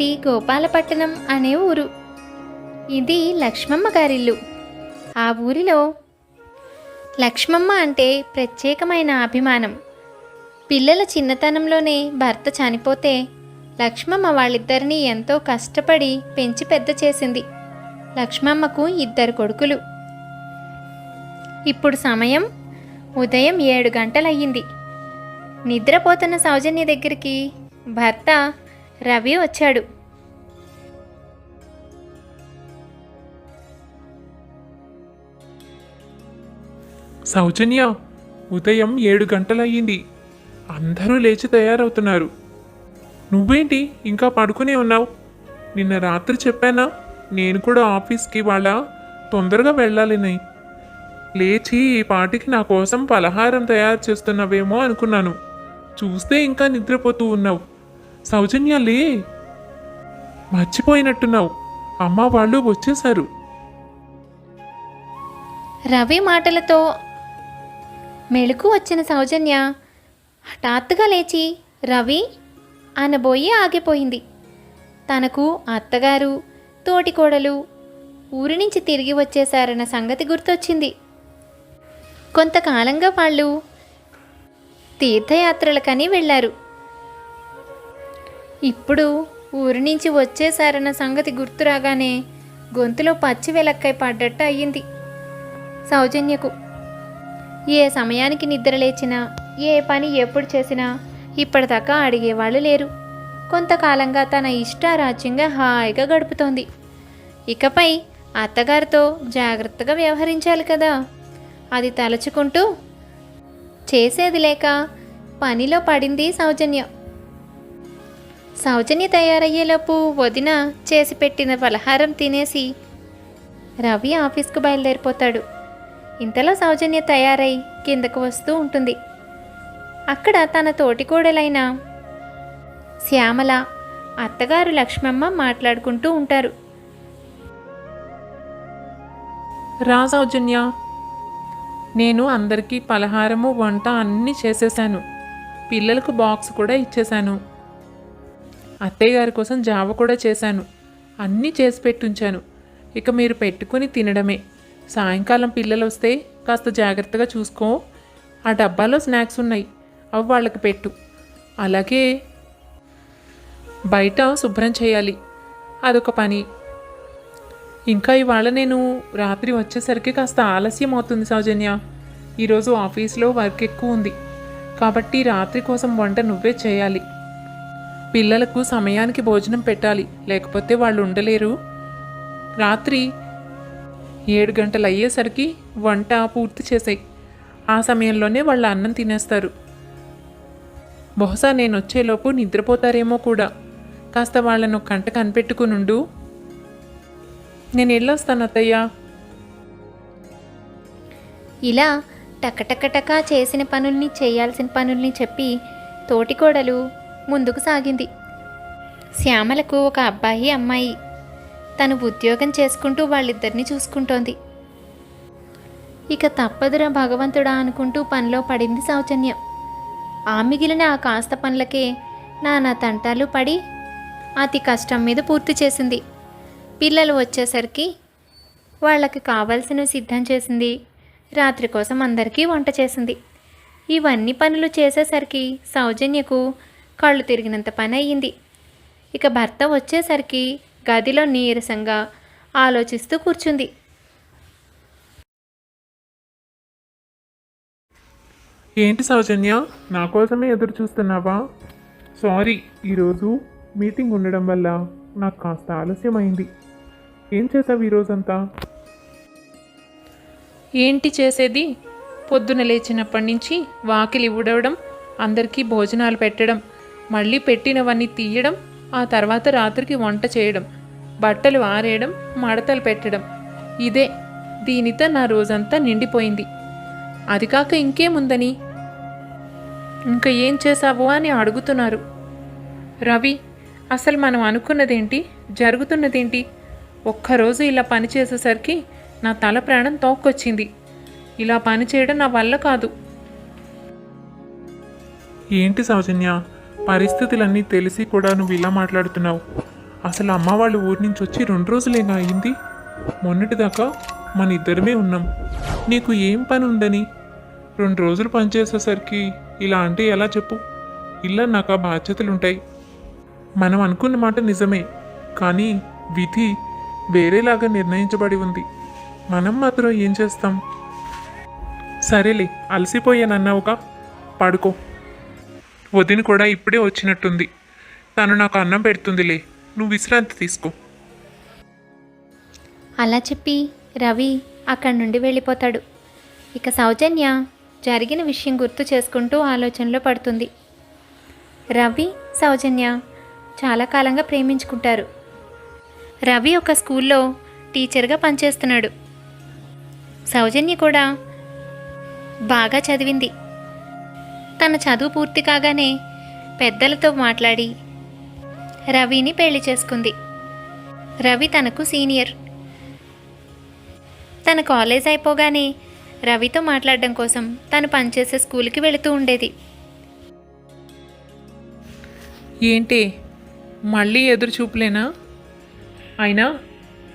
ఇది గోపాలపట్టణం అనే ఊరు. ఇది లక్ష్మమ్మ గారిల్లు. ఆ ఊరిలో లక్ష్మమ్మ అంటే ప్రత్యేకమైన అభిమానం. పిల్లల చిన్నతనంలోనే భర్త చనిపోతే లక్ష్మమ్మ వాళ్ళిద్దరినీ ఎంతో కష్టపడి పెంచి పెద్ద చేసింది. లక్ష్మమ్మకు ఇద్దరు కొడుకులు. ఇప్పుడు సమయం ఉదయం ఏడు గంటలయ్యింది. నిద్రపోతున్న సౌజన్య దగ్గరికి భర్త రవి వచ్చాడు. సౌజన్య ఉదయం ఏడు గంటలయ్యింది. అందరూ లేచి తయారవుతున్నారు. నువ్వేంటి ఇంకా పడుకునే ఉన్నావు? నిన్న రాత్రి చెప్పానా? నేను కూడా ఆఫీస్కి వాళ్ళ తొందరగా వెళ్ళాలని. లేచి ఈ పాటికి నా కోసం పలహారం తయారు చేస్తున్నావేమో అనుకున్నాను. చూస్తే ఇంకా నిద్రపోతూ ఉన్నావు. సౌజన్యాలే. మర్చిపోయినట్టున్నావు. అమ్మ వాళ్ళు వచ్చేశారు. రవి మాటలతో మెళుకు వచ్చిన సౌజన్య హఠాత్తుగా లేచి రవి అనబోయి ఆగిపోయింది. తనకు అత్తగారు తోటికోడలు ఊరి నుంచి తిరిగి వచ్చేశారన్న సంగతి గుర్తొచ్చింది. కొంతకాలంగా వాళ్ళు తీర్థయాత్రలకని వెళ్ళారు. ఇప్పుడు ఊరి నుంచి వచ్చేశారన్న సంగతి గుర్తు రాగానే గొంతులో పచ్చి వెలక్కై పడ్డట్టు అయ్యింది. సౌజన్యకు ఏ సమయానికి నిద్ర లేచినా ఏ పని ఎప్పుడు చేసినా ఇప్పటిదాకా అడిగేవాళ్ళు లేరు. కొంతకాలంగా తన ఇష్టారాజ్యంగా హాయిగా గడుపుతోంది. ఇకపై అత్తగారితో జాగ్రత్తగా వ్యవహరించాలి కదా. అది తలుచుకుంటూ చేసేది లేక పనిలో పడింది సౌజన్య. సౌజన్య తయారయ్యేలోపు వదిన చేసి పెట్టిన పలహారం తినేసి రవి ఆఫీస్కు బయలుదేరిపోతాడు. ఇంతలో సౌజన్య తయారై కిందకు వస్తూ ఉంటుంది. అక్కడ తన తోటికోడలైన శ్యామల అత్తగారు లక్ష్మమ్మ మాట్లాడుకుంటూ ఉంటారు. రా సౌజన్య నేను అందరికీ పలహారము వంట అన్నీ చేసేసాను పిల్లలకు బాక్స్ కూడా ఇచ్చేశాను. అత్తయ్య గారి కోసం జావ కూడా చేశాను. అన్నీ చేసి పెట్టుంచాను. ఇక మీరు పెట్టుకుని తినడమే. సాయంకాలం పిల్లలు వస్తే కాస్త జాగ్రత్తగా చూసుకో. ఆ డబ్బాలో స్నాక్స్ ఉన్నాయి. అవి వాళ్ళకి పెట్టు. అలాగే బయట శుభ్రం చేయాలి. అదొక పని. ఇంకా ఇవాళ నేను రాత్రి వచ్చేసరికి కాస్త ఆలస్యం అవుతుంది సౌజన్య. ఈరోజు ఆఫీస్లో వర్క్ ఎక్కువ ఉంది. కాబట్టి రాత్రి కోసం వంట నువ్వే చేయాలి. పిల్లలకు సమయానికి భోజనం పెట్టాలి. లేకపోతే వాళ్ళు ఉండలేరు. రాత్రి ఏడు గంటలు అయ్యేసరికి వంట పూర్తి చేసాయి. ఆ సమయంలోనే వాళ్ళు అన్నం తినేస్తారు. బహుశా నేను వచ్చేలోపు నిద్రపోతారేమో కూడా. కాస్త వాళ్ళను కంట కనిపెట్టుకునుండు. నేను వెళ్ళొస్తాను అత్తయ్య. ఇలా టకటకటకా చేసిన పనుల్ని చేయాల్సిన పనుల్ని చెప్పి తోటికోడలు ముందుకు సాగింది. శ్యామలకు ఒక అబ్బాయి అమ్మాయి. తను ఉద్యోగం చేసుకుంటూ వాళ్ళిద్దరిని చూసుకుంటోంది. ఇక తప్పదురా భగవంతుడా అనుకుంటూ పనిలో పడింది సౌజన్యం. ఆ మిగిలిన ఆ కాస్త పనులకే నానా తంటాలు పడి అతి కష్టం మీద పూర్తి చేసింది. పిల్లలు వచ్చేసరికి వాళ్ళకి కావాల్సినవి సిద్ధం చేసింది. రాత్రి కోసం అందరికీ వంట చేసింది. ఇవన్నీ పనులు చేసేసరికి సౌజన్యకు కళ్ళు తిరిగినంత పని అయ్యింది ఇక భర్త వచ్చేసరికి గదిలో నీరసంగా ఆలోచిస్తూ కూర్చుంది. ఏంటి సౌజన్య? నా కోసమే ఎదురు చూస్తున్నావా? సారీ ఈరోజు మీటింగ్ ఉండడం వల్ల నాకు కాస్త ఆలస్యం అయింది ఏం చేసావు ఈరోజంతా? ఏంటి చేసేది? పొద్దున లేచినప్పటి నుంచి వాకిలి ఊడవడం అందరికీ భోజనాలు పెట్టడం మళ్ళీ పెట్టినవన్నీ తీయడం ఆ తర్వాత రాత్రికి వంట చేయడం బట్టలు ఆరేయడం మడతలు పెట్టడం. ఇదే దీనితో నా రోజంతా నిండిపోయింది. అది కాక ఇంకేముందని? ఇంకా ఏం చేసావు అని అడుగుతున్నారు. రవి అసలు మనం అనుకున్నదేంటి? జరుగుతున్నదేంటి? ఒక్కరోజు ఇలా పని చేసేసరికి నా తల ప్రాణం తోక్కొచ్చింది. ఇలా పని చేయడం నా వల్ల కాదు. ఏంటి సౌజన్య? పరిస్థితులన్నీ తెలిసి కూడా నువ్వు ఇలా మాట్లాడుతున్నావు. అసలు అమ్మ వాళ్ళు ఊరి నుంచి వచ్చి రెండు రోజులేనా అయింది? మొన్నటిదాకా మన ఇద్దరమే ఉన్నాం. నీకు ఏం పని ఉందని? రెండు రోజులు పనిచేసేసరికి ఇలా అంటే ఎలా చెప్పు? ఇలా నాకు ఆ బాధ్యతలు ఉంటాయి మనం అనుకున్న మాట నిజమే కానీ విధి వేరేలాగా నిర్ణయించబడి ఉంది. మనం మాత్రం ఏం చేస్తాం? సరేలే అలసిపోయానన్నావుగా. పడుకో. వదిన కూడా ఇప్పుడే వచ్చినట్టుంది. తను నాకు అన్నం పెడుతుందిలే. నువ్వు విశ్రాంతి తీసుకో. అలా చెప్పి రవి అక్కడి నుండి వెళ్ళిపోతాడు. ఇక సౌజన్య జరిగిన విషయం గుర్తు చేసుకుంటూ ఆలోచనలో పడుతుంది. రవి సౌజన్య చాలా కాలంగా ప్రేమించుకుంటారు. రవి ఒక స్కూల్లో టీచర్గా పనిచేస్తున్నాడు. సౌజన్య కూడా బాగా చదివింది. తన చదువు పూర్తి కాగానే పెద్దలతో మాట్లాడి రవిని పెళ్ళి చేసుకుంది. రవి తనకు సీనియర్. తన కాలేజ్ అయిపోగానే రవితో మాట్లాడడం కోసం తను పనిచేసే స్కూల్కి వెళుతూ ఉండేది. ఏంటి? మళ్ళీ ఎదురు చూపులేనా? అయినా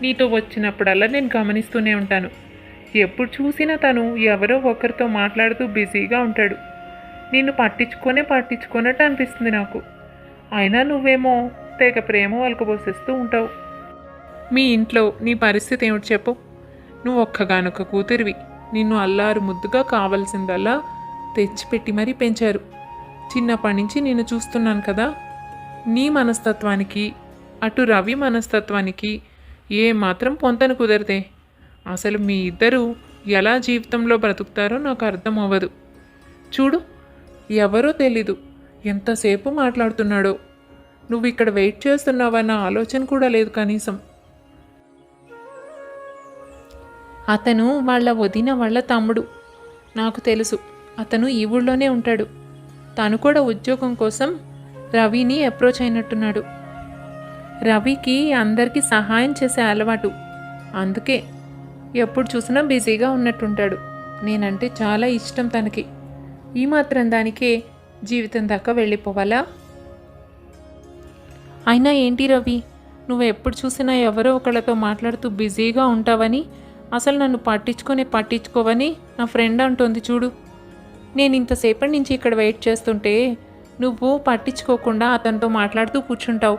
నీతో వచ్చినప్పుడల్లా నేను గమనిస్తూనే ఉంటాను. ఎప్పుడు చూసినా తను ఎవరో ఒకరితో మాట్లాడుతూ బిజీగా ఉంటాడు. నిన్ను పట్టించుకొనే పట్టించుకున్నట్టు అనిపిస్తుంది నాకు. అయినా నువ్వేమో తెగ ప్రేమ వలకబోసేస్తూ ఉంటావు. మీ ఇంట్లో నీ పరిస్థితి ఏమిటి చెప్పు. నువ్వు ఒక్కగానొక్క కూతురివి. నిన్ను అల్లారు ముద్దుగా కావలసిందల్లా తెచ్చిపెట్టి మరీ పెంచారు. చిన్నప్పటి నుంచి నేను చూస్తున్నాను కదా. నీ మనస్తత్వానికి అటు రవి మనస్తత్వానికి ఏ మాత్రం పొంతన కుదరదే. అసలు మీ ఇద్దరు ఎలా జీవితంలో బ్రతుకుతారో నాకు అర్థం అవ్వదు చూడు ఎవరో తెలీదు. ఎంతసేపు మాట్లాడుతున్నాడో. నువ్వు ఇక్కడ వెయిట్ చేస్తున్నావన్న ఆలోచన కూడా లేదు కనీసం. అతను వాళ్ళ వదిన వాళ్ళ తమ్ముడు. నాకు తెలుసు అతను ఈ ఊళ్ళోనే ఉంటాడు. తను కూడా ఉద్యోగం కోసం రవిని అప్రోచ్ అయినట్టున్నాడు. రవికి అందరికీ సహాయం చేసే అలవాటు. అందుకే ఎప్పుడు చూసినా బిజీగా ఉన్నట్టుంటాడు. నేనంటే చాలా ఇష్టం తనకి. ఈ మాత్రం దానికే జీవితం దాకా వెళ్ళిపోవాలా? అయినా ఏంటి రవి? నువ్వు ఎప్పుడు చూసినా ఎవరో ఒకళ్ళతో మాట్లాడుతూ బిజీగా ఉంటావని అసలు నన్ను పట్టించుకొనే పట్టించుకోవని నా ఫ్రెండ్ అంటుంది చూడు. నేను ఇంతసేపటి నుంచి ఇక్కడ వెయిట్ చేస్తుంటే నువ్వు పట్టించుకోకుండా అతనితో మాట్లాడుతూ కూర్చుంటావు.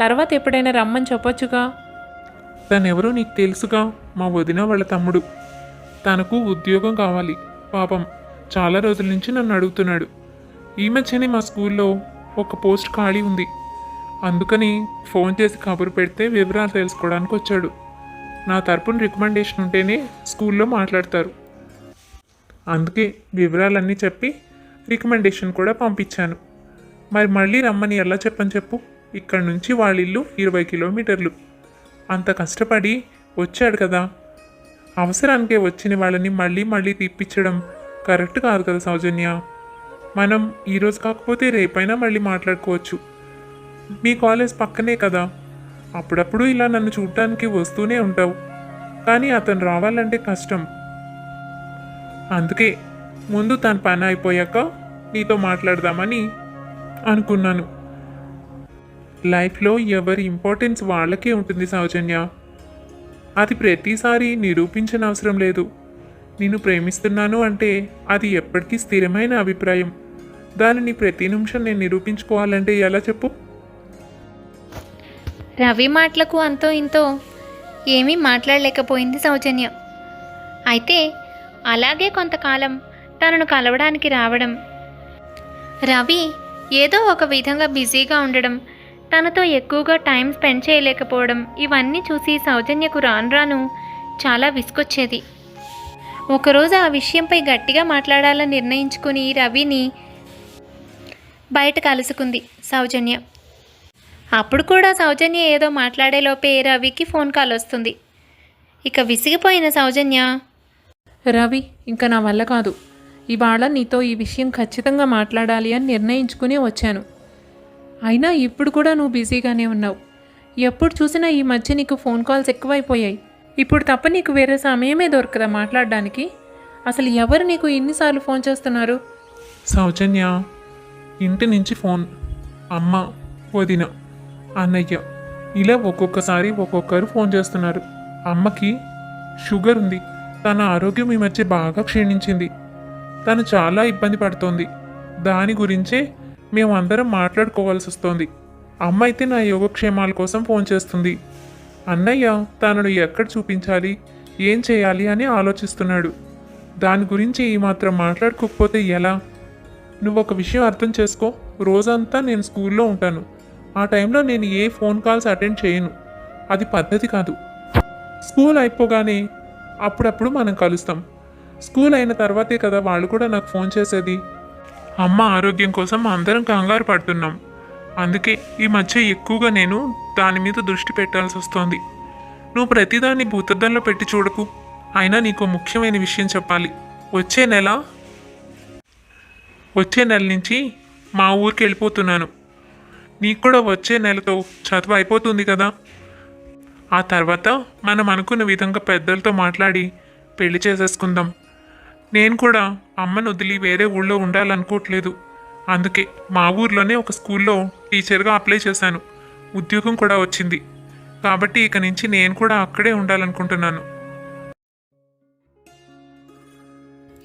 తర్వాత ఎప్పుడైనా రమ్మని చెప్పొచ్చుగా? తనెవరో నీకు తెలుసుగా మా వదిన వాళ్ళ తమ్ముడు. తనకు ఉద్యోగం కావాలి పాపం. చాలా రోజుల నుంచి నన్ను అడుగుతున్నాడు. ఈ మధ్యనే మా స్కూల్లో ఒక పోస్ట్ ఖాళీ ఉంది. అందుకని ఫోన్ చేసి కబురు పెడితే వివరాలు తెలుసుకోవడానికి వచ్చాడు. నా తరపున రికమెండేషన్ ఉంటేనే స్కూల్లో మాట్లాడతారు. అందుకే వివరాలన్నీ చెప్పి రికమెండేషన్ కూడా పంపించాను. మరి మళ్ళీ రమ్మని ఎలా చెప్పని చెప్పు. ఇక్కడ నుంచి వాళ్ళ ఇల్లు ఇరవై కిలోమీటర్లు. అంత కష్టపడి వచ్చాడు కదా. అవసరానికే వచ్చిన వాళ్ళని మళ్ళీ మళ్ళీ తిప్పించడం కరెక్ట్ కాదు కదా సౌజన్య. మనం ఈరోజు కాకపోతే రేపైనా మళ్ళీ మాట్లాడుకోవచ్చు. మీ కాలేజ్ పక్కనే కదా. అప్పుడప్పుడు ఇలా నన్ను చూడటానికి వస్తూనే ఉంటావు. కానీ అతను రావాలంటే కష్టం. అందుకే ముందు తన పని అయిపోయాక నీతో మాట్లాడదామని అనుకున్నాను. లైఫ్లో ఎవరి ఇంపార్టెన్స్ వాళ్ళకే ఉంటుంది సౌజన్య. అది ప్రతిసారి నిరూపించిన అవసరం లేదు. నిన్ను ప్రేమిస్తున్నాను అంటే అది ఎప్పటికీ స్థిరమైన అభిప్రాయం. దానిని ప్రతి నిమిషం నేను నిరూపించుకోవాలంటే ఎలా చెప్పు? రవి మాటలకు అంతో ఇంతో ఏమీ మాట్లాడలేకపోయింది సౌజన్య. అయితే అలాగే కొంతకాలం తనను కలవడానికి రావడం. రవి ఏదో ఒక విధంగా బిజీగా ఉండడం తనతో ఎక్కువగా టైం స్పెండ్ చేయలేకపోవడం ఇవన్నీ చూసి సౌజన్యకు రాను రాను చాలా విసుకొచ్చేది ఒకరోజు ఆ విషయంపై గట్టిగా మాట్లాడాలని నిర్ణయించుకుని రవిని బయట కలుసుకుంది సౌజన్య. అప్పుడు కూడా సౌజన్య ఏదో మాట్లాడేలోపే రవికి ఫోన్ కాల్ వస్తుంది. ఇక విసిగిపోయిన సౌజన్య రవి ఇంకా నా వల్ల కాదు. ఇవాళ నీతో ఈ విషయం ఖచ్చితంగా మాట్లాడాలి అని నిర్ణయించుకుని వచ్చాను. అయినా ఇప్పుడు కూడా నువ్వు బిజీగానే ఉన్నావు. ఎప్పుడు చూసినా ఈ మధ్య నీకు ఫోన్ కాల్స్ ఎక్కువైపోయాయి. ఇప్పుడు తప్ప నీకు వేరే సమయమే దొరకదా మాట్లాడడానికి? అసలు ఎవరు నీకు ఎన్నిసార్లు ఫోన్ చేస్తున్నారు? సౌజన్య ఇంటి నుంచి ఫోన్. అమ్మ వదిన అన్నయ్య ఇలా ఒక్కొక్కసారి ఒక్కొక్కరు ఫోన్ చేస్తున్నారు. అమ్మకి షుగర్ ఉంది. తన ఆరోగ్యం ఈ మధ్య బాగా క్షీణించింది. తను చాలా ఇబ్బంది పడుతోంది. దాని గురించే మేము అందరం మాట్లాడుకోవాల్సి వస్తోంది అమ్మ అయితే నా యోగక్షేమాల కోసం ఫోన్ చేస్తుంది. అన్నయ్య తనను ఎక్కడ చూపించాలి? ఏం చేయాలి అని ఆలోచిస్తున్నాడు. దాని గురించి ఈ మాత్రం మాట్లాడుకోకపోతే ఎలా? నువ్వు ఒక విషయం అర్థం చేసుకో. రోజంతా నేను స్కూల్లో ఉంటాను. ఆ టైంలో నేను ఏ ఫోన్ కాల్స్ అటెండ్ చేయను. అది పద్ధతి కాదు. స్కూల్ అయిపోగానే అప్పుడప్పుడు మనం కలుస్తాం. స్కూల్ అయిన తర్వాతే కదా వాళ్ళు కూడా నాకు ఫోన్ చేసేది. అమ్మ ఆరోగ్యం కోసం అందరం కంగారు పడుతున్నాం. అందుకే ఈ మధ్య ఎక్కువగా నేను దాని మీద దృష్టి పెట్టాల్సి వస్తోంది. నువ్వు ప్రతిదాన్ని భూతద్దంలో పెట్టి చూడకు. అయినా నీకు ముఖ్యమైన విషయం చెప్పాలి. వచ్చే నెల వచ్చే నెల నుంచి మా ఊరికి వెళ్ళిపోతున్నాను. నీకు కూడా వచ్చే నెలతో చదువు అయిపోతుంది కదా. ఆ తర్వాత మనం అనుకున్న విధంగా పెద్దలతో మాట్లాడి పెళ్ళి చేసేసుకుందాం. నేను కూడా అమ్మను వదిలి వేరే ఊళ్ళో ఉండాలనుకోవట్లేదు. అందుకే మా ఊర్లోనే ఒక స్కూల్లో టీచర్గా అప్లై చేశాను. ఉద్యోగం కూడా వచ్చింది. కాబట్టి ఇక నుంచి నేను కూడా అక్కడే ఉండాలనుకుంటున్నాను.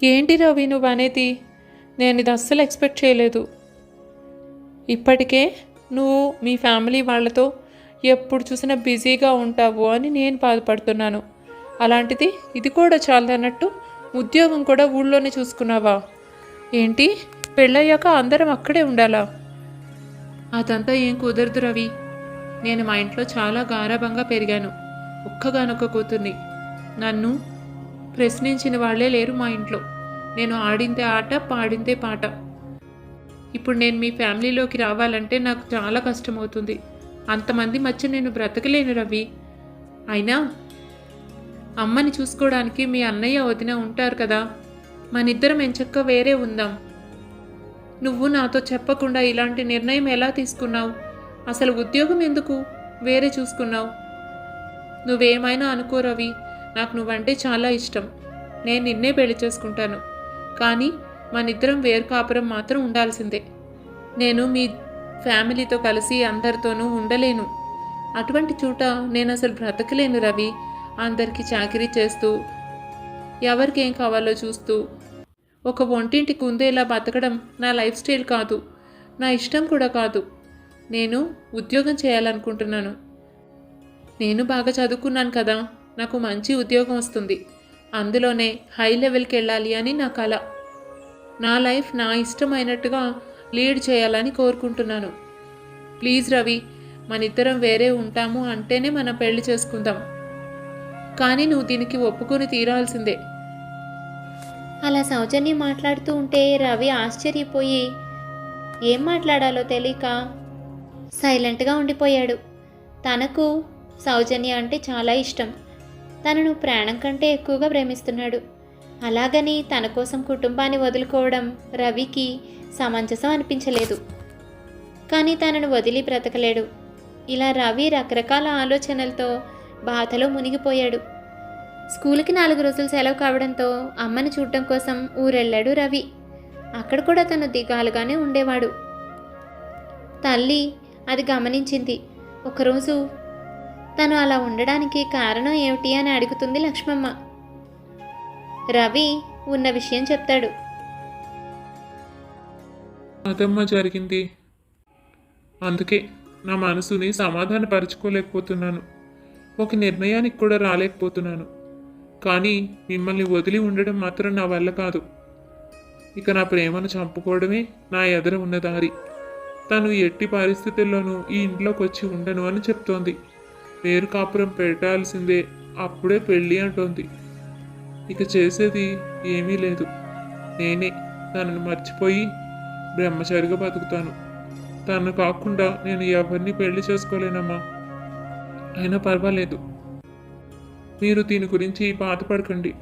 ఏంటి రవి నువ్వు అనేది నేను ఇది అస్సలు ఎక్స్పెక్ట్ చేయలేదు. ఇప్పటికే నువ్వు మీ ఫ్యామిలీ వాళ్ళతో ఎప్పుడు చూసినా బిజీగా ఉంటావు అని నేను బాధపడుతున్నాను. అలాంటిది ఇది కూడా చాలదన్నట్టు ఉద్యోగం కూడా ఊళ్ళోనే చూసుకున్నావా? ఏంటి? పెళ్ళయ్యాక అందరం అక్కడే ఉండాలా? అదంతా ఏం కుదరదు రవి. నేను మా ఇంట్లో చాలా గారాభంగా పెరిగాను. ఒక్కగానొక్క కూతుర్ని. నన్ను ప్రశ్నించిన వాళ్ళే లేరు మా ఇంట్లో. నేను ఆడిందే ఆట పాడిందే పాట. ఇప్పుడు నేను మీ ఫ్యామిలీలోకి రావాలంటే నాకు చాలా కష్టమవుతుంది. అంతమంది మధ్య నేను బ్రతకలేను రవి. అయినా అమ్మని చూసుకోవడానికి మీ అన్నయ్య వదిన ఉంటారు కదా. మనిద్దరం ఎంచక్క వేరే ఉందాం. నువ్వు నాతో చెప్పకుండా ఇలాంటి నిర్ణయం ఎలా తీసుకున్నావు? అసలు ఉద్యోగం ఎందుకు? వేరే చూసుకున్నావు. నువ్వేమైనా అనుకో రవి నాకు నువ్వంటే చాలా ఇష్టం. నేను నిన్నే పెళ్ళి చేసుకుంటాను. కానీ మనిద్దరం వేరు కాపురం మాత్రం ఉండాల్సిందే. నేను మీ ఫ్యామిలీతో కలిసి అందరితోనూ ఉండలేను. అటువంటి చోట నేను అసలు బ్రతకలేను రవి. అందరికీ చాకరీ చేస్తూ ఎవరికి ఏం కావాలో చూస్తూ ఒక వంటింటి కుందేలా బతకడం నా లైఫ్ స్టైల్ కాదు. నా ఇష్టం కూడా కాదు. నేను ఉద్యోగం చేయాలనుకుంటున్నాను. నేను బాగా చదువుకున్నాను కదా. నాకు మంచి ఉద్యోగం వస్తుంది. అందులోనే హై లెవెల్కి వెళ్ళాలి అని నా కల. నా లైఫ్ నా ఇష్టమైనట్టుగా లీడ్ చేయాలని కోరుకుంటున్నాను. ప్లీజ్ రవి మన ఇద్దరం వేరే ఉంటాము అంటేనే మనం పెళ్ళి చేసుకుందాం. కానీ నువ్వు దీనికి ఒప్పుకొని తీరాల్సిందే. అలా సౌజన్య మాట్లాడుతూ ఉంటే రవి ఆశ్చర్యపోయి ఏం మాట్లాడాలో తెలియక సైలెంట్గా ఉండిపోయాడు. తనకు సౌజన్య అంటే చాలా ఇష్టం. తనను ప్రాణం కంటే ఎక్కువగా ప్రేమిస్తున్నాడు. అలాగని తన కోసం కుటుంబాన్ని వదులుకోవడం రవికి సమంజసం అనిపించలేదు. కానీ తనను వదిలి బ్రతకలేడు. ఇలా రవి రకరకాల ఆలోచనలతో బాధలో మునిగిపోయాడు. స్కూల్కి నాలుగు రోజులు సెలవు కావడంతో అమ్మని చూడటం కోసం ఊరెళ్ళాడు రవి. అక్కడ కూడా తను దిగాలుగానే ఉండేవాడు. తల్లి అది గమనించింది. ఒకరోజు తను అలా ఉండడానికి కారణం ఏమిటి అని అడుగుతుంది లక్ష్మమ్మ. రవి ఉన్న విషయం చెప్తాడు. అదమ్మ జరిగింది? అందుకే నా మనసుని సమాధానపరచుకోలేకపోతున్నాను. ఒక నిర్ణయానికి కూడా రాలేకపోతున్నాను. కానీ మిమ్మల్ని వదిలి ఉండడం మాత్రం నా వల్ల కాదు. ఇక నా ప్రేమను చంపుకోవడమే నా ఎదుర ఉన్న దారి. తను ఎట్టి పరిస్థితుల్లోనూ ఈ ఇంట్లోకి వచ్చి ఉండను అని చెప్తోంది. వేరు కాపురం పెట్టాల్సిందే అప్పుడే పెళ్ళి అంటోంది. ఇక చేసేది ఏమీ లేదు. నేనే తనను మర్చిపోయి బ్రహ్మచారిగా బతుకుతాను. తను కాకుండా నేను ఎవరిని పెళ్ళి చేసుకోలేనమ్మా. అయినా పర్వాలేదు. మీరు దీని గురించి బాధపడకండి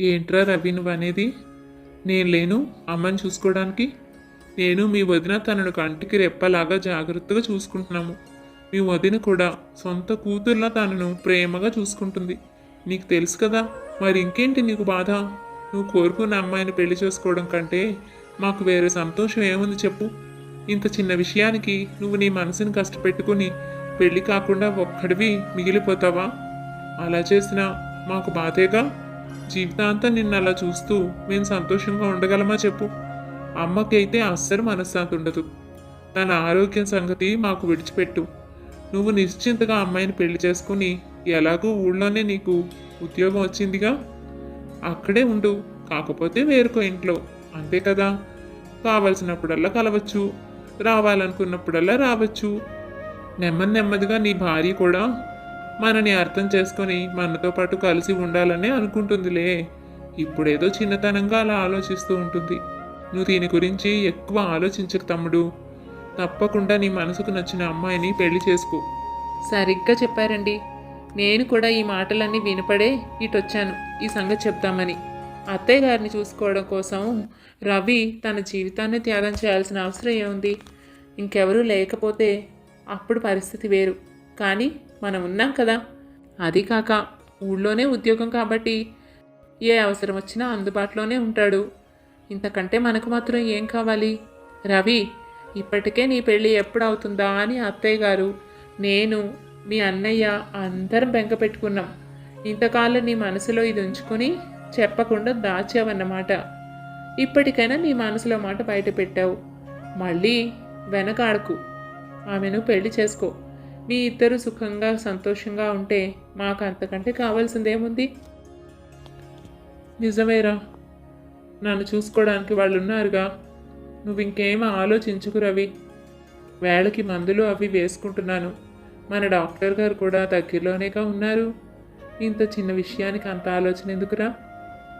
ఏంట్రా రవి నువ్వు అనేది నేను లేను అమ్మని చూసుకోవడానికి. నేను మీ వదిన తనను కంటికి రెప్పలాగా జాగ్రత్తగా చూసుకుంటున్నాము. మీ వదిన కూడా సొంత కూతుర్లా తనను ప్రేమగా చూసుకుంటుంది. నీకు తెలుసు కదా మరి ఇంకేంటి నీకు బాధ? నువ్వు కోరుకున్న అమ్మాయిని పెళ్ళి చేసుకోవడం కంటే మాకు వేరే సంతోషం ఏముంది చెప్పు. ఇంత చిన్న విషయానికి నువ్వు నీ మనసుని కష్టపెట్టుకుని పెళ్ళి కాకుండా ఒక్కడివి మిగిలిపోతావా? అలా చేసినా మాకు బాధేగా? జీవితాంతం నిన్ను అలా చూస్తూ మేము సంతోషంగా ఉండగలమా చెప్పు. అమ్మకైతే అస్సలు మనశ్శాంతి ఉండదు. తన ఆరోగ్యం సంగతి మాకు విడిచిపెట్టు. నువ్వు నిశ్చింతగా అమ్మాయిని పెళ్ళి చేసుకుని ఎలాగూ ఊళ్ళోనే నీకు ఉద్యోగం వచ్చిందిగా? అక్కడే ఉండు కాకపోతే వేరుకో ఇంట్లో. అంతే కదా? కావలసినప్పుడల్లా కలవచ్చు. రావాలనుకున్నప్పుడల్లా రావచ్చు. నెమ్మది నెమ్మదిగా నీ భార్య కూడా మనని అర్థం చేసుకొని మనతో పాటు కలిసి ఉండాలనే అనుకుంటుందిలే. ఇప్పుడేదో చిన్నతనంగా అలా ఆలోచిస్తూ ఉంటుంది. నువ్వు దీని గురించి ఎక్కువ ఆలోచించకు తమ్ముడు. తప్పకుండా నీ మనసుకు నచ్చిన అమ్మాయిని పెళ్ళి చేసుకో. సరిగ్గా చెప్పారండి. నేను కూడా ఈ మాటలన్నీ వినపడే ఇటొచ్చాను. ఈ సంగతి చెప్తామని అత్తయ్య గారిని చూసుకోవడం కోసం రవి తన జీవితాన్ని త్యాగం చేయాల్సిన అవసరం ఏముంది? ఇంకెవరూ లేకపోతే అప్పుడు పరిస్థితి వేరు. కానీ మనం ఉన్నాం కదా. అది కాక ఊళ్ళోనే ఉద్యోగం కాబట్టి ఏ అవసరం వచ్చినా అందుబాటులోనే ఉంటాడు. ఇంతకంటే మనకు మాత్రం ఏం కావాలి? రవి ఇప్పటికే నీ పెళ్ళి ఎప్పుడు అవుతుందా అని అత్తయ్య గారు నేను మీ అన్నయ్య అందరం బెంగ పెట్టుకున్నాం. ఇంతకాలం నీ మనసులో ఇది ఉంచుకొని చెప్పకుండా దాచావన్నమాట. ఇప్పటికైనా నీ మనసులో మాట బయట పెట్టావు మళ్ళీ వెనకాడకు. ఆమెను పెళ్ళి చేసుకో. మీ ఇద్దరు సుఖంగా సంతోషంగా ఉంటే మాకు అంతకంటే కావాల్సిందేముంది? నిజమేరా. నన్ను చూసుకోవడానికి వాళ్ళు ఉన్నారుగా నువ్వు ఇంకేం ఆలోచించుకు రవి. వేళకి మందులు అవి వేసుకుంటున్నాను. మన డాక్టర్ గారు కూడా దగ్గరలోనేగా ఉన్నారు. ఇంత చిన్న విషయానికి అంత ఆలోచన ఎందుకురా?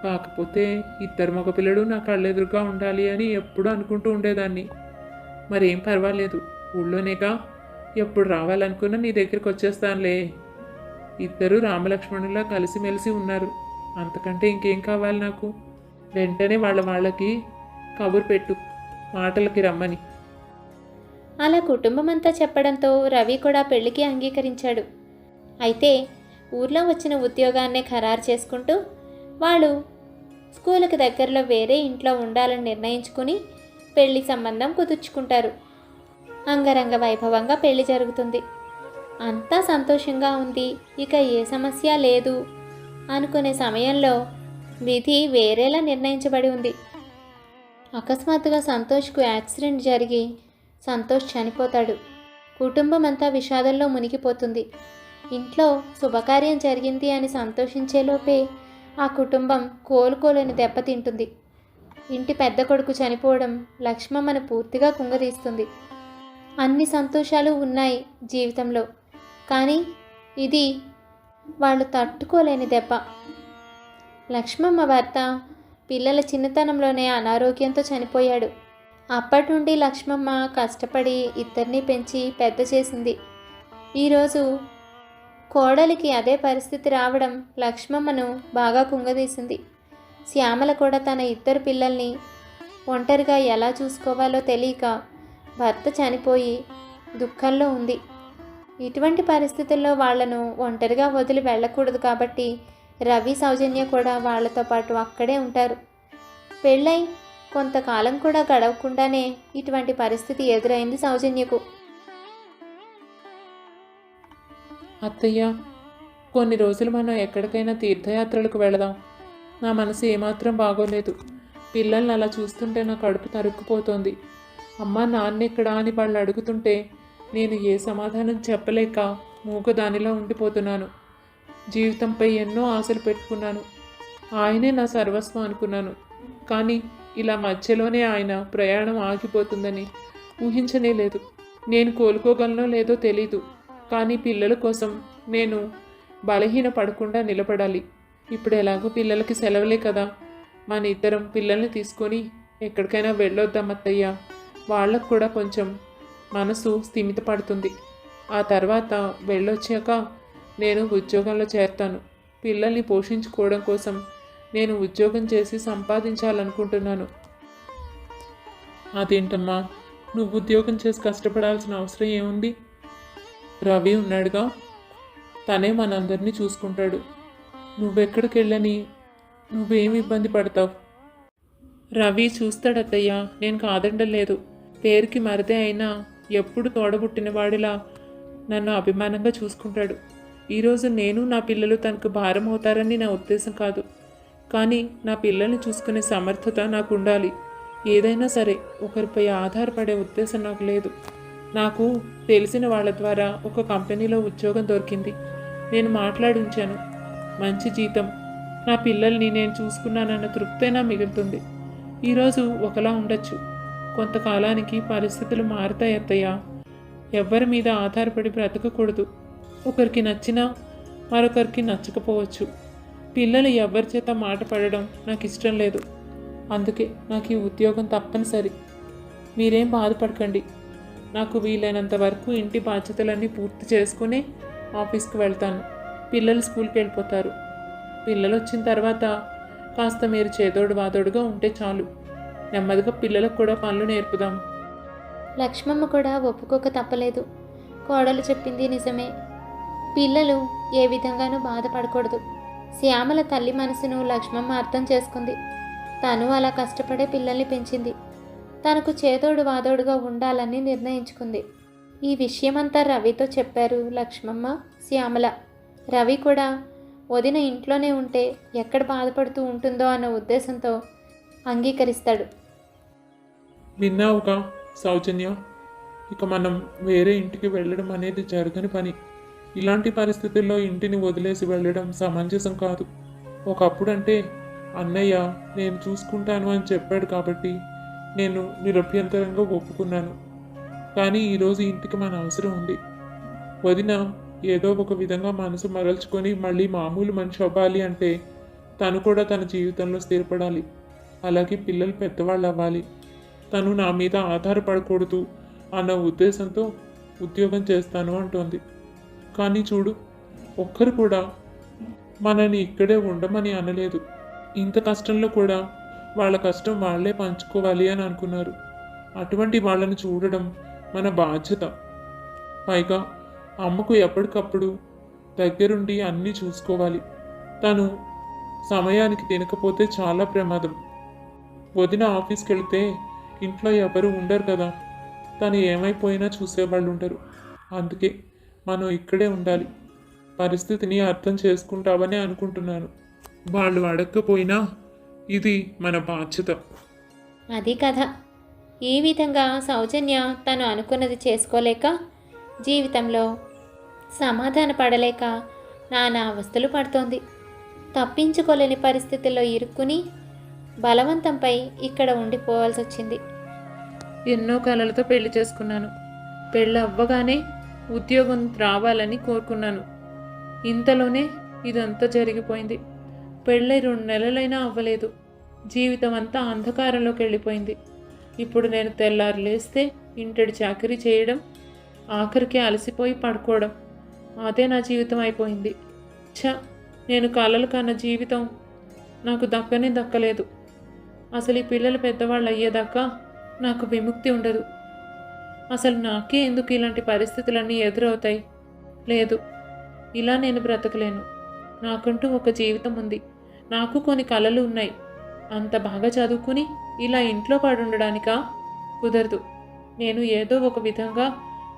కాకపోతే ఇద్దరు మగపిల్లడు నా కళ్ళెదురుగా ఉండాలి అని ఎప్పుడూ అనుకుంటూ ఉండేదాన్ని. మరేం పర్వాలేదు. ఊళ్ళోనేగా. ఎప్పుడు రావాలనుకున్నా నీ దగ్గరికి వచ్చేస్తానులే. ఇద్దరు రామలక్ష్మణులా కలిసిమెలిసి ఉన్నారు. అంతకంటే ఇంకేం కావాలి నాకు? వెంటనే వాళ్ళ వాళ్ళకి కబురు పెట్టు. మాటలకి రమ్మని. అలా కుటుంబం అంతా చెప్పడంతో రవి కూడా పెళ్ళికి అంగీకరించాడు. అయితే ఊర్లో వచ్చిన ఉద్యోగాన్నే ఖరారు చేసుకుంటూ వాళ్ళు స్కూల్కి దగ్గరలో వేరే ఇంట్లో ఉండాలని నిర్ణయించుకుని పెళ్ళి సంబంధం కుదుర్చుకుంటారు. అంగరంగ వైభవంగా పెళ్ళి జరుగుతుంది. అంతా సంతోషంగా ఉంది. ఇక ఏ సమస్య లేదు. అనుకునే సమయంలో విధి వేరేలా నిర్ణయించబడి ఉంది. అకస్మాత్తుగా సంతోష్కు యాక్సిడెంట్ జరిగి సంతోష్ చనిపోతాడు. కుటుంబం అంతా విషాదంలో మునిగిపోతుంది. ఇంట్లో శుభకార్యం జరిగింది అని సంతోషించేలోపే ఆ కుటుంబం కోలుకోలేని దెబ్బతింటుంది ఇంటి పెద్ద కొడుకు చనిపోవడం లక్ష్మమ్మను పూర్తిగా కుంగదీస్తుంది. అన్ని సంతోషాలు ఉన్నాయి జీవితంలో. కానీ ఇది వాళ్ళు తట్టుకోలేని దెబ్బ. లక్ష్మమ్మ భర్త పిల్లల చిన్నతనంలోనే అనారోగ్యంతో చనిపోయాడు. అప్పటి నుండి లక్ష్మమ్మ కష్టపడి ఇద్దరిని పెంచి పెద్ద చేసింది. ఈరోజు కోడలికి అదే పరిస్థితి రావడం లక్ష్మమ్మను బాగా కుంగదీసింది. శ్యామల కూడా తన ఇద్దరు పిల్లల్ని ఒంటరిగా ఎలా చూసుకోవాలో తెలియక భర్త చనిపోయి దుఃఖంలో ఉంది. ఇటువంటి పరిస్థితుల్లో వాళ్ళను ఒంటరిగా వదిలి వెళ్ళకూడదు కాబట్టి రవి సౌజన్య కూడా వాళ్ళతో పాటు అక్కడే ఉంటారు. పెళ్ళై కొంతకాలం కూడా గడవకుండానే ఇటువంటి పరిస్థితి ఎదురైంది సౌజన్యకు. అత్తయ్య కొన్ని రోజులు మనం ఎక్కడికైనా తీర్థయాత్రలకు వెళదాం. నా మనసు ఏమాత్రం బాగోలేదు. పిల్లల్ని అలా చూస్తుంటే నా కడుపు తరుక్కుపోతోంది. అమ్మ నాన్న ఎక్కడా అని వాళ్ళు అడుగుతుంటే నేను ఏ సమాధానం చెప్పలేక మూగదానిలో ఉండిపోతున్నాను. జీవితంపై ఎన్నో ఆశలు పెట్టుకున్నాను. ఆయనే నా సర్వస్వం అనుకున్నాను. కానీ ఇలా మధ్యలోనే ఆయన ప్రయాణం ఆగిపోతుందని ఊహించనే లేదు. నేను కోలుకోగలనో లేదో తెలీదు. కానీ పిల్లల కోసం నేను బలహీన పడకుండా నిలబడాలి. ఇప్పుడు ఎలాగో పిల్లలకి సెలవులే కదా. మన ఇద్దరం పిల్లల్ని తీసుకొని ఎక్కడికైనా వెళ్ళొద్దాం అత్తయ్యా. వాళ్ళకు కూడా కొంచెం మనసు స్థిమితపడుతుంది. ఆ తర్వాత వెళ్ళొచ్చాక నేను ఉద్యోగంలో చేరతాను. పిల్లల్ని పోషించుకోవడం కోసం నేను ఉద్యోగం చేసి సంపాదించాలనుకుంటున్నాను. అదేంటమ్మా? నువ్వు ఉద్యోగం చేసి కష్టపడాల్సిన అవసరం ఏముంది? రవి ఉన్నాడుగా? తనే మనందరినీ చూసుకుంటాడు. నువ్వెక్కడికి వెళ్ళని నువ్వేం ఇబ్బంది పడతావు? రవి చూస్తాడత్తయ్యా నేను కాదండలేదు లేదు పేరుకి మరదే అయినా ఎప్పుడు తోడబుట్టినవాడిలా నన్ను అభిమానంగా చూసుకుంటాడు. ఈరోజు నేను నా పిల్లలు తనకు భారం అవుతారని నా ఉద్దేశం కాదు. కానీ నా పిల్లల్ని చూసుకునే సమర్థత నాకు ఉండాలి ఏదైనా సరే ఒకరిపై ఆధారపడే ఉద్దేశం నాకు లేదు. నాకు తెలిసిన వాళ్ళ ద్వారా ఒక కంపెనీలో ఉద్యోగం దొరికింది. నేను మాట్లాడించాను. మంచి జీతం. నా పిల్లల్ని నేను చూసుకున్నానన్న తృప్తైనా మిగులుతుంది. ఈరోజు ఒకలా ఉండొచ్చు. కొంతకాలానికి పరిస్థితులు మారుతాయి అత్తయ్య. ఎవ్వరి మీద ఆధారపడి బ్రతకకూడదు. ఒకరికి నచ్చినా మరొకరికి నచ్చకపోవచ్చు. పిల్లలు ఎవరి చేత మాట పడడం నాకు ఇష్టం లేదు. అందుకే నాకు ఈ ఉద్యోగం తప్పనిసరి. మీరేం బాధపడకండి. నాకు వీలైనంత వరకు ఇంటి బాధ్యతలన్నీ పూర్తి చేసుకుని ఆఫీస్కి వెళ్తాను. పిల్లలు స్కూల్కి వెళ్ళిపోతారు. పిల్లలు వచ్చిన తర్వాత కాస్త మీరు చేదోడు వాదోడుగా ఉంటే చాలు. నెమ్మదిగా పిల్లలకు కూడా పనులు నేర్పుదాం. లక్ష్మమ్మ కూడా ఒప్పుకోక తప్పలేదు. కోడలు చెప్పింది నిజమే. పిల్లలు ఏ విధంగానూ బాధపడకూడదు. శ్యామల తల్లి మనసును లక్ష్మమ్మ అర్థం చేసుకుంది. తను అలా కష్టపడే పిల్లల్ని పెంచింది. తనకు చేదోడు వాదోడుగా ఉండాలని నిర్ణయించుకుంది. ఈ విషయమంతా రవితో చెప్పారు లక్ష్మమ్మ శ్యామల. రవి కూడా వదిన ఇంట్లోనే ఉంటే ఎక్కడ బాధపడుతూ ఉంటుందో అన్న ఉద్దేశంతో అంగీకరిస్తాడు. విన్నావుగా సౌజన్య? ఇక మనం వేరే ఇంటికి వెళ్ళడం అనేది జరగని పని. ఇలాంటి పరిస్థితుల్లో ఇంటిని వదిలేసి వెళ్ళడం సమంజసం కాదు. ఒకప్పుడు అంటే అన్నయ్య నేను చూసుకుంటాను అని చెప్పాడు కాబట్టి నేను నిరభ్యంతరంగా ఒప్పుకున్నాను. కానీ ఈరోజు ఇంటికి మన అవసరం ఉంది. వదిన ఏదో ఒక విధంగా మనసు మరల్చుకొని మళ్ళీ మామూలు మనిషి అవ్వాలి అంటే తను కూడా తన జీవితంలో స్థిరపడాలి. అలాగే పిల్లలు పెద్దవాళ్ళు అవ్వాలి తను నా మీద ఆధారపడకూడదు అన్న ఉద్దేశంతో ఉద్యోగం చేస్తాను అంటోంది. కానీ చూడు ఒక్కరు కూడా మనని ఇక్కడే ఉండమని అనలేదు. ఇంత కష్టంలో కూడా వాళ్ళ కష్టం వాళ్ళే పంచుకోవాలి అని అనుకున్నారు. అటువంటి వాళ్ళని చూడడం మన బాధ్యత. పైగా అమ్మకు ఎప్పటికప్పుడు దగ్గరుండి అన్నీ చూసుకోవాలి. తను సమయానికి తినకపోతే చాలా ప్రమాదం. వదిన ఆఫీస్కి వెళితే ఇంట్లో ఎవరు ఉండరు కదా. తను ఏమైపోయినా చూసేవాళ్ళు ఉంటారు అందుకే మనం ఇక్కడే ఉండాలి. పరిస్థితిని అర్థం చేసుకుంటామని అనుకుంటున్నాను. వాళ్ళు అడగకపోయినా ఇది మన బాధ్యత. అది కథ. ఈ విధంగా సౌజన్య తను అనుకున్నది చేసుకోలేక జీవితంలో సమాధాన పడలేక నానా అవస్థలు పడుతోంది. తప్పించుకోలేని పరిస్థితుల్లో ఇరుక్కుని బలవంతంపై ఇక్కడ ఉండిపోవాల్సి వచ్చింది ఎన్నో కలలతో పెళ్ళి చేసుకున్నాను. పెళ్ళి అవ్వగానే ఉద్యోగం రావాలని కోరుకున్నాను. ఇంతలోనే ఇదంతా జరిగిపోయింది. పెళ్ళై రెండు నెలలైనా అవ్వలేదు. జీవితం అంతా అంధకారంలోకి వెళ్ళిపోయింది. ఇప్పుడు నేను తెల్లారు లేస్తే ఇంటడి చాకరీ చేయడం ఆఖరికి అలసిపోయి పడుకోవడం అదే నా జీవితం అయిపోయింది. ఛ! నేను కలలు కన్న జీవితం నాకు దక్కనే దక్కలేదు. అసలు ఈ పిల్లలు పెద్దవాళ్ళు అయ్యేదాకా నాకు విముక్తి ఉండదు. అసలు నాకే ఎందుకు ఇలాంటి పరిస్థితులన్నీ ఎదురవుతాయి? లేదు. ఇలా నేను బ్రతకలేను. నాకంటూ ఒక జీవితం ఉంది. నాకు కొన్ని కలలు ఉన్నాయి. అంత బాగా చదువుకుని ఇలా ఇంట్లో పాడుండడానికా? కుదరదు. నేను ఏదో ఒక విధంగా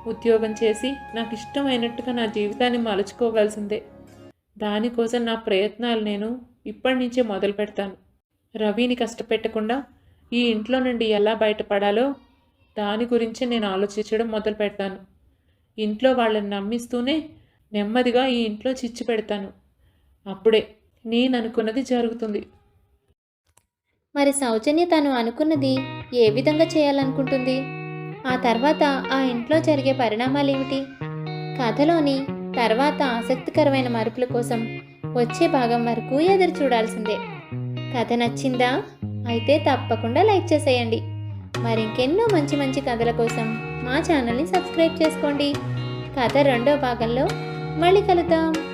ఉద్యోగం చేసి నాకు ఇష్టమైనట్టుగా నా జీవితాన్ని మలుచుకోవాల్సిందే. దానికోసం నా ప్రయత్నాలు నేను ఇప్పటి నుంచే మొదలు పెడతాను రవిని కష్టపెట్టకుండా ఈ ఇంట్లో నుండి ఎలా బయటపడాలో దాని గురించి నేను ఆలోచించడం మొదలు పెడతాను. ఇంట్లో వాళ్ళని నమ్మిస్తూనే నెమ్మదిగా ఈ ఇంట్లో చిచ్చు పెడతాను. అప్పుడే నేను అనుకున్నది జరుగుతుంది. మరి సౌజన్య తను అనుకున్నది ఏ విధంగా చేయాలనుకుంటుంది? ఆ తర్వాత ఆ ఇంట్లో జరిగే పరిణామాలేమిటి? కథలోని తర్వాత ఆసక్తికరమైన మరుపుల కోసం వచ్చే భాగం వరకు ఎదురు చూడాల్సిందే. కథ నచ్చిందా? అయితే తప్పకుండా లైక్ చేసేయండి. మరింకెన్నో మంచి మంచి కథల కోసం మా ఛానల్ని సబ్స్క్రైబ్ చేసుకోండి. కథ రెండో భాగంలో మళ్ళీ కలుద్దాం.